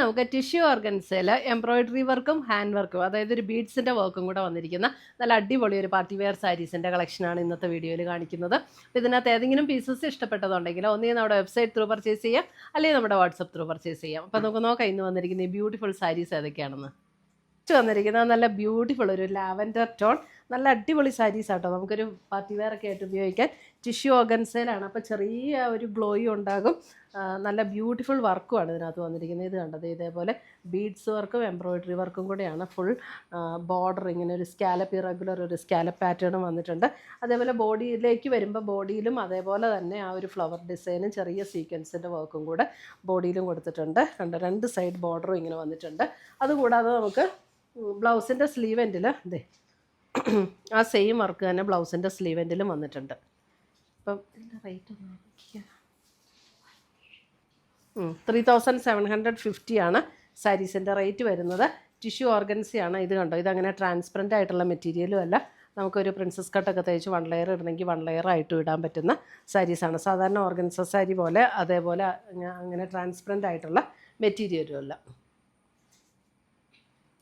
നമുക്ക് ടിഷ്യൂ ഓർഗൻസിൽ എംബ്രോയിഡറി വർക്കും ഹാൻഡ് വർക്കും അതായത് ഒരു ബീഡ്സിന്റെ വർക്കും കൂടെ വന്നിരിക്കുന്ന നല്ല അടിപൊളി ഒരു പാർട്ടി വെയർ സാരീസിന്റെ കളക്ഷനാണ് ഇന്നത്തെ വീഡിയോയിൽ കാണിക്കുന്നത്. അപ്പോൾ ഇതിനകത്ത് ഏതെങ്കിലും പീസസ് ഇഷ്ടപ്പെട്ടതുണ്ടെങ്കിൽ ഒന്നേ നമ്മുടെ വെബ്സൈറ്റ് ത്രൂ പർച്ചേസ് ചെയ്യാം അല്ലെങ്കിൽ നമ്മുടെ വാട്സപ്പ് ത്രൂ പർച്ചേസ് ചെയ്യാം. അപ്പോൾ നമുക്ക് നോക്കാം ഇന്ന് വന്നിരിക്കുന്ന ഈ ബ്യൂട്ടിഫുൾ സാരീസ് ഏതൊക്കെയാണെന്ന്. വന്നിരിക്കുന്നത് നല്ല ബ്യൂട്ടിഫുൾ ഒരു ലാവൻഡർ ടോൺ. നല്ല അടിപൊളി സാരീസ് ആട്ടോ. നമുക്കൊരു പാർട്ടി വെയർ ഒക്കെ ആയിട്ട് ഉപയോഗിക്കാൻ ടിഷ്യൂ ഓർഗൻസയിലാണ് അപ്പോൾ ചെറിയ ഒരു ഗ്ലോയും ഉണ്ടാകും. നല്ല ബ്യൂട്ടിഫുൾ വർക്കുമാണ് ഇതിനകത്ത് വന്നിരിക്കുന്നത്. ഇത് കണ്ടത് ഇതേപോലെ ബീഡ്സ് വർക്കും എംബ്രോയിഡറി വർക്കും കൂടെയാണ്. ഫുൾ ബോർഡർ ഇങ്ങനെ ഒരു സ്കാലപ്പ് ഇറഗുലർ ഒരു സ്കാലപ്പ് പാറ്റേണും വന്നിട്ടുണ്ട്. അതേപോലെ ബോഡിയിലേക്ക് വരുമ്പോൾ ബോഡിയിലും അതേപോലെ തന്നെ ആ ഒരു ഫ്ലവർ ഡിസൈനും ചെറിയ സീക്വൻസിന്റെ വർക്കും കൂടെ ബോഡിയിലും കൊടുത്തിട്ടുണ്ട്. കണ്ടോ? രണ്ട് സൈഡ് ബോർഡറും ഇങ്ങനെ വന്നിട്ടുണ്ട്. അതുകൂടാതെ നമുക്ക് ബ്ലൗസിന്റെ സ്ലീവ് എൻഡിൽ ഇതേ ആ സെയിം വർക്ക് തന്നെ ബ്ലൗസിന്റെ സ്ലീവ് എൻഡിലും വന്നിട്ടുണ്ട്. അപ്പം rate three thousand seven hundred ഫിഫ്റ്റിയാണ് സാരീസിന്റെ റേറ്റ് വരുന്നത്. ടിഷ്യൂ ഓർഗൻസിയാണ് ഇത് കണ്ടോ? ഇതങ്ങനെ ട്രാൻസ്പെറന്റ് ആയിട്ടുള്ള മെറ്റീരിയലും അല്ല. നമുക്കൊരു പ്രിൻസസ് കട്ടൊക്കെ തയ്ച്ച് വൺ ലെയർ ഇടണമെങ്കിൽ വൺ ലെയർ ആയിട്ട് ഇടാൻ പറ്റുന്ന സാരീസാണ് സാധാരണ ഓർഗൻസ സാരി പോലെ അതേപോലെ അങ്ങനെ ട്രാൻസ്പെറന്റ് ആയിട്ടുള്ള മെറ്റീരിയലും അല്ല.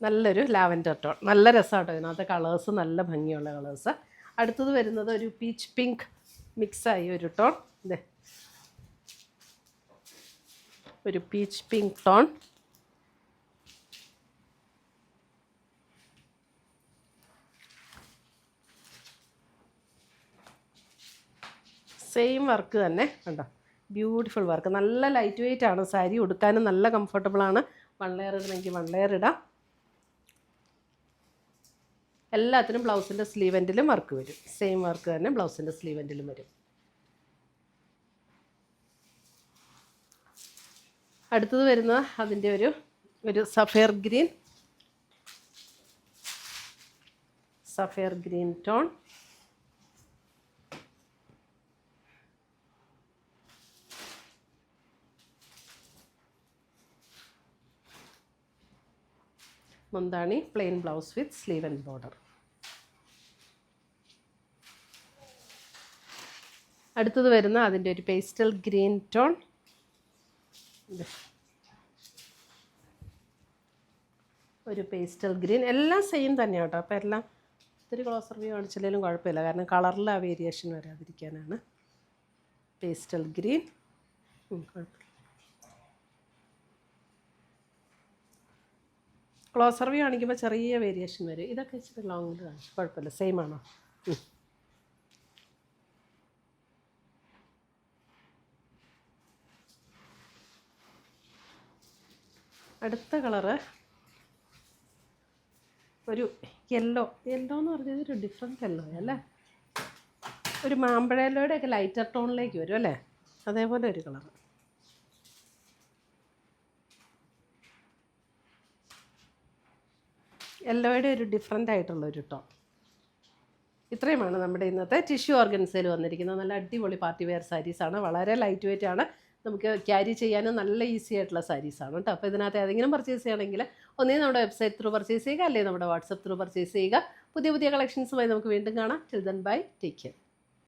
നല്ലൊരു ലാവൻഡർ ടോൺ. നല്ല രസമാട്ടോ ഇതിനകത്ത് കളേഴ്സ് നല്ല ഭംഗിയുള്ള കളേഴ്സ് അടുത്തത് വരുന്നത് ഒരു പീച്ച് പിങ്ക് മിക്സായി ഒരു ടോൺ. ഇതേ ഒരു peach pink tone. Same work തന്നെ. കണ്ടോ? ബ്യൂട്ടിഫുൾ വർക്ക് നല്ല ലൈറ്റ് വെയിറ്റ് ആണ്. സാരി ഉടുക്കാനും നല്ല കംഫർട്ടബിൾ ആണ്. വൺ ലെയർ ഇടണമെങ്കിൽ വൺ ലെയർ ഇടാം. എല്ലാത്തിനും ബ്ലൗസിന്റെ സ്ലീവ് എൻഡിലും വർക്ക് വരും. സെയിം വർക്ക് തന്നെ ബ്ലൗസിന്റെ സ്ലീവ് എൻഡിലും വരും. അടുത്തത് വരുന്ന അതിന്റെ ഒരു ഒരു sapphire green sapphire green tone മുന്താണി plain blouse with sleeve and border അടുത്തത് വരുന്ന അതിന്റെ ഒരു പേസ്റ്റൽ ഗ്രീൻ ടോൺ ഒരു പേസ്റ്റൽ ഗ്രീൻ എല്ലാം സെയിം തന്നെയാണ് കേട്ടോ. അപ്പോൾ എല്ലാം ഒത്തിരി ക്ലോസർ വ്യൂ കാണിച്ചില്ലെങ്കിലും കുഴപ്പമില്ല. കാരണം കളറിൽ ആ വേരിയേഷൻ വരാതിരിക്കാനാണ്. പേസ്റ്റൽ ഗ്രീൻ കുഴപ്പമില്ല. ക്ലോസർ വ്യൂ കാണിക്കുമ്പോൾ ചെറിയ വേരിയേഷൻ വരും. ഇതൊക്കെ ഇച്ചിരി ലോങ്ങിൽ കാണിച്ചു കുഴപ്പമില്ല. സെയിം ആണോ? അടുത്ത കളറ് ഒരു യെല്ലോ യെല്ലോ എന്ന് പറഞ്ഞത് ഒരു ഡിഫറെന്റ് യെല്ലോ അല്ലേ? ഒരു മാമ്പഴ യെല്ലോയുടെ ഒക്കെ ലൈറ്റർ ടോണിലേക്ക് വരും അല്ലേ? അതേപോലെ ഒരു കളർ യെല്ലോയുടെ ഒരു ഡിഫറെന്റ് ആയിട്ടുള്ള ഒരു ടോൺ ഇത്രയുമാണ് നമ്മുടെ ഇന്നത്തെ ടിഷ്യൂ ഓർഗൻസയിൽ വന്നിരിക്കുന്നത്. നല്ല അടിപൊളി പാർട്ടി വെയർ സാരീസാണ് വളരെ ലൈറ്റ് വെയിറ്റ് ആണ്. നമുക്ക് ക്യാരി ചെയ്യാനും നല്ല ഈസി ആയിട്ടുള്ള സാരീസാണ് കേട്ടോ അപ്പോൾ ഇതിനകത്ത് ഏതെങ്കിലും പർച്ചേസ് ചെയ്യണമെങ്കിൽ ഒന്നേ നമ്മുടെ വെബ്സൈറ്റ് ത്രൂ പർച്ചേസ് ചെയ്യുക അല്ലെങ്കിൽ നമ്മുടെ വാട്സപ്പ് ത്രൂ പർച്ചേസ് ചെയ്യുക. പുതിയ പുതിയ കളക്ഷൻസുമായി നമുക്ക് വീണ്ടും കാണാം. Children bye take care